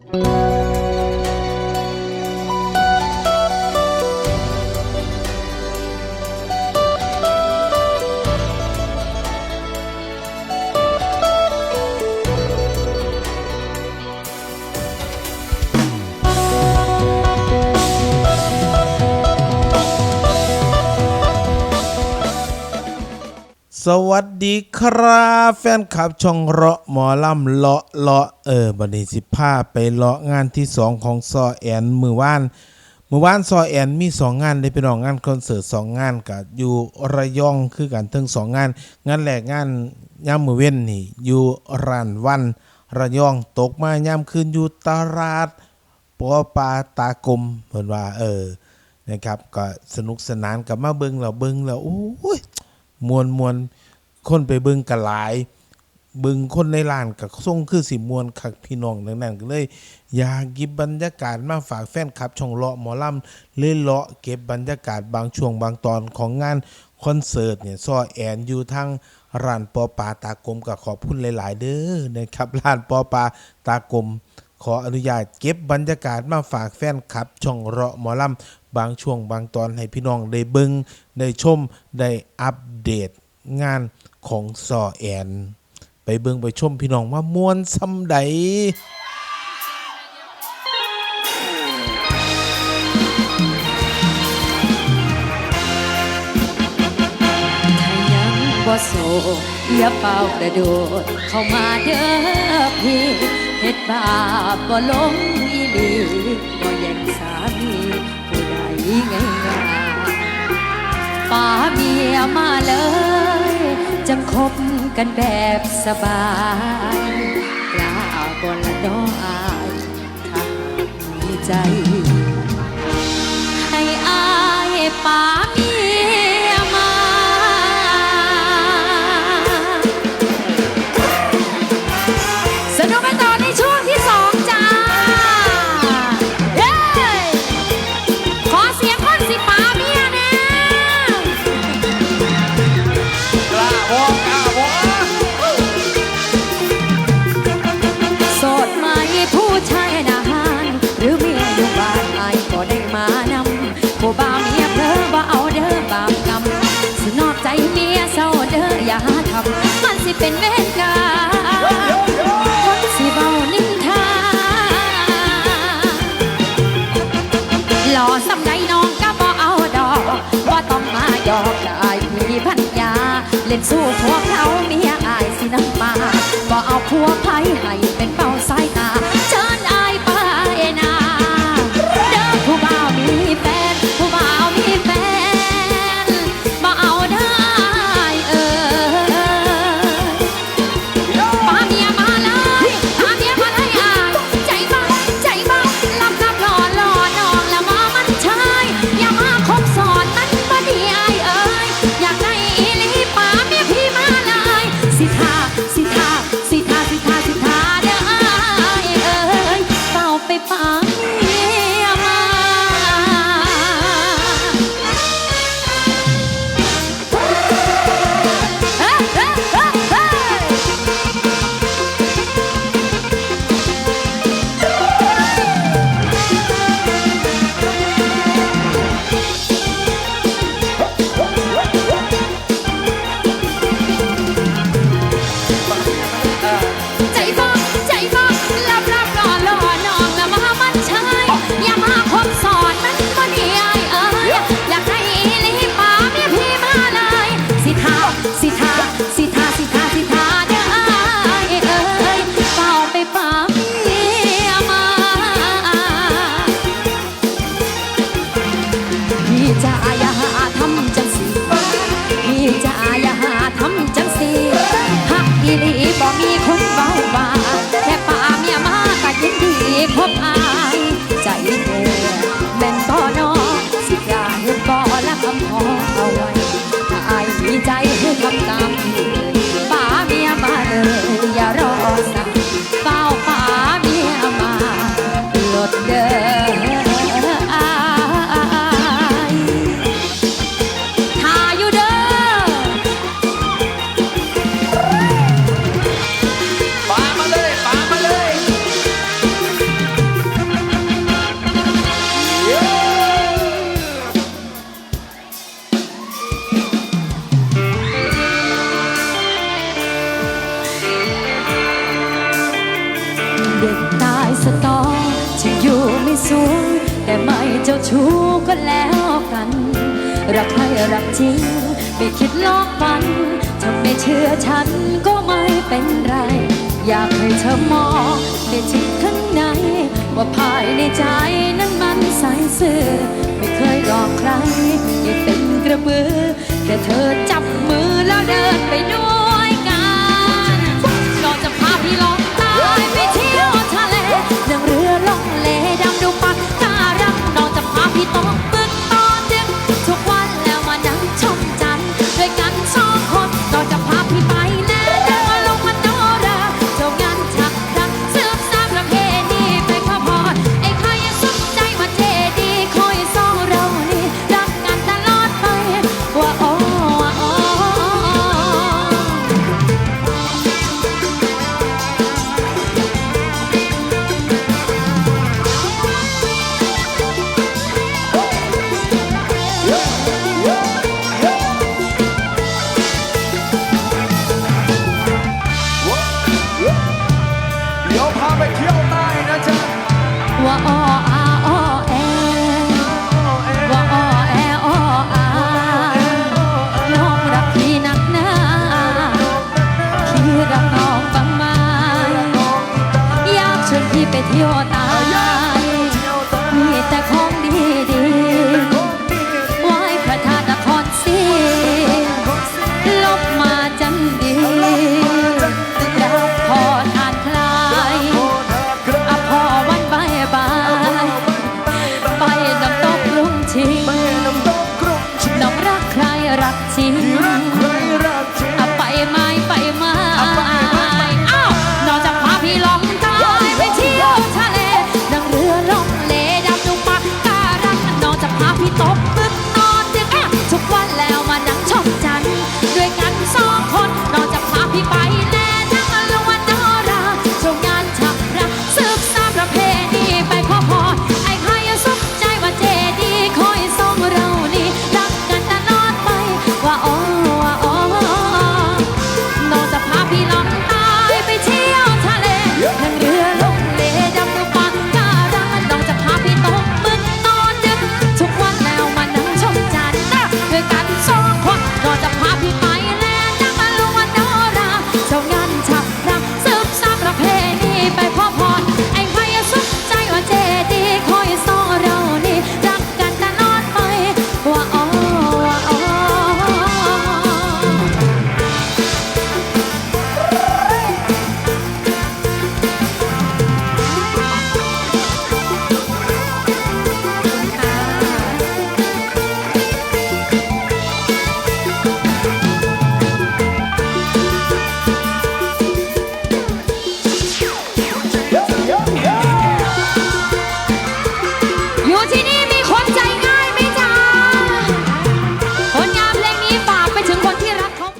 Thank you. สวัสดีครับ แฟนคลับช่องเลาะหมอลำเลาะเลาะเออบันนี้สิพาไปเลาะงานที่สองของซอแอนมือว่านมือว่านซอแอนมีสองงานได้ไปนองงานคอนเสิร์ตสองงานกับอยู่ระยองคือกันทั้งสองงาน งานแรกงานย่ามมือเว้นนี่อยู่ร้านวันระยองตกมาย่ามคืนอยู่ตลาดปัวปลาตากลมเพิ่นว่า เออนะครับก็สนุกสนานกับมาเบิงแล้วเบิงแล้วโอ้ย มวนมวนคนไปเบิ่งกันหลาย เบิ่งคนในร้านกับส่งคือสิมวนคักพี่น้องดังนั้นก็เลย อยากหยิบบรรยากาศมาฝากแฟนคลับช่องเลาะหมอลำเลยเลาะเก็บบรรยากาศบางช่วงบางตอนของงานคอนเสิร์ตเนี่ยซอแอนอยู่ทางร้านปอปาตากลมก็ขอบคุณหลาย ๆ เด้อนะครับร้านปอปาตากลมขออนุญาตเก็บบรรยากาศมาฝากแฟนคลับ ช่องเราะหมอลำ บางช่วงบางตอนให้พี่น้องได้เบิงได้ชม ได้อัปเดตงานของซอแอน ไปเบิงไปชมพี่น้องว่ามวนซ้ำใดถ้ายังบ่โสดอย่าเป่ากระโดดเข้ามาเด้อพี่เฮ็ดบาปบ่ลงอีหลีบ่แย่งสามี ผู้ใดง่ายป่าเมียมาเลยจังคบกันแบบสบายกล้าบนละน้ออายทามีใจ ให้อายป่า เป็นเวรกาคนสิเบานินทาหล่อสำไดน้องก็บ่เอาดอกว่าต้องมาหยอกได้พี่พันยา เล่นสู้พวกเขาเมียอายสิน้ำมาบ่เอาพวกไผให้เป็นเป้าใส ปปา สูง แต่ไม่เจ้าชู้ก็แล้วกัน รักใครรักจริง ไม่คิดลอกฟันถ้าไม่เชื่อฉันก็ไม่เป็นไร อยากให้เธอมองในจิตข้างใน ว่าภายในใจนั้นมันใสซื่อไม่เคยหลอกใครให้เป็นกระบือแต่เธอจับมือแล้วเดินไปด้วยกัน ที่ยวใต้นะจ๊ะว่าอ้ออาอ้อแอว่าอ้อแออ้ออาน้องรักพี่นักหนาพี่รักน้องบางไหมอยากชวนพี่ไปเที่ยวตาย